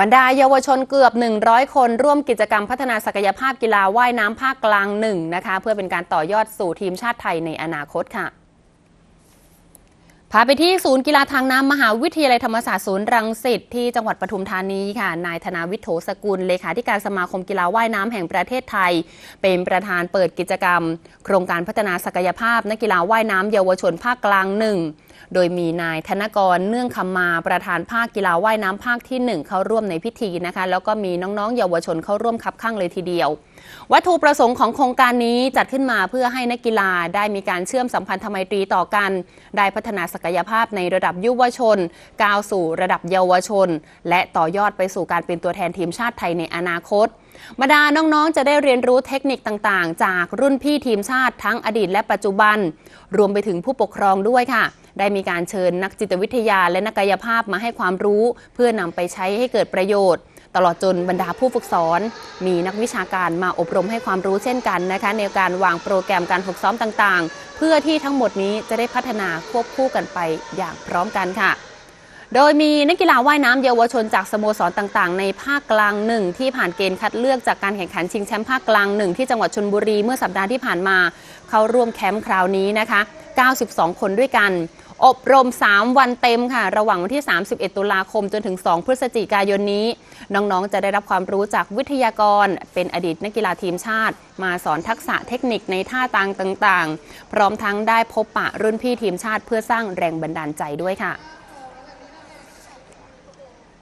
บรรดาเยาวชนเกือบ 100 คนร่วมกิจกรรมพัฒนาศักยภาพกีฬาว่ายน้ำภาคกลางหนึ่งนะคะ เพื่อเป็นการต่อยอดสู่ทีมชาติไทยในอนาคตค่ะพาไปที่ศูนย์กีฬาทางน้ำมหาวิทยาลัยธรรมศาสตร์ศูนย์รังสิตที่จังหวัดปทุมธานีค่ะ นายธนาวิทโถสกุลเลขาธิการสมาคมกีฬาว่ายน้ำแห่งประเทศไทย เป็นประธานเปิดกิจกรรม โครงการพัฒนาศักยภาพนักกีฬาว่ายน้ำเยาวชนภาคกลางหนึ่ง โดยมีนายธนกรเนื่องคำมาประธานภาคกีฬาว่ายน้ำภาคที่ 1 เข้าร่วมในพิธีนะคะ แล้วก็มีน้องๆ เยาวชนเข้าร่วมคับข้างเลยทีเดียว วัตถุประสงค์ของโครงการนี้จัดขึ้นมาเพื่อให้นักกีฬาได้มีการเชื่อมสัมพันธไมตรีต่อกัน ได้พัฒนาศักยภาพในระดับยุวชน ก้าวสู่ระดับเยาวชน และต่อยอดไปสู่การเป็นตัวแทนทีมชาติไทยในอนาคตบรรดาน้องๆ จะได้เรียนรู้เทคนิคต่างๆ จากรุ่นพี่ทีมชาติทั้งอดีตและปัจจุบัน รวมไปถึงผู้ปกครองด้วยค่ะ ได้มีการเชิญนักจิตวิทยาและนักกายภาพมาให้ความรู้ เพื่อนำไปใช้ให้เกิดประโยชน์ ตลอดจนบรรดาผู้ฝึกสอน มีนักวิชาการมาอบรมให้ความรู้เช่นกันนะคะ ในการวางโปรแกรมการฝึกซ้อมต่างๆ เพื่อที่ทั้งหมดนี้จะได้พัฒนาควบคู่กันไปอย่างพร้อมกันค่ะโดยมีนักกีฬาว่ายน้ำเยาวชนจากสโมสรต่างๆ ในภาคกลางหนึ่งที่ผ่านเกณฑ์คัดเลือกจากการแข่งขันชิงแชมป์ภาคกลางหนึ่งที่จังหวัดชนบุรีเมื่อสัปดาห์ที่ผ่านมา เข้าร่วมแคมป์คราวนี้นะคะ 92 คนด้วยกัน อบรม 3 วันเต็มค่ะ ระหว่างวันที่ 31 ตุลาคมจนถึง 2 พฤศจิกายนนี้ น้องๆ จะได้รับความรู้จากวิทยากร เป็นอดีตนักกีฬาทีมชาติ มาสอนทักษะเทคนิคในท่าต่างต่างๆ พร้อมทั้งได้พบปะรุ่นพี่ทีมชาติเพื่อสร้างแรงบันดาลใจด้วยค่ะ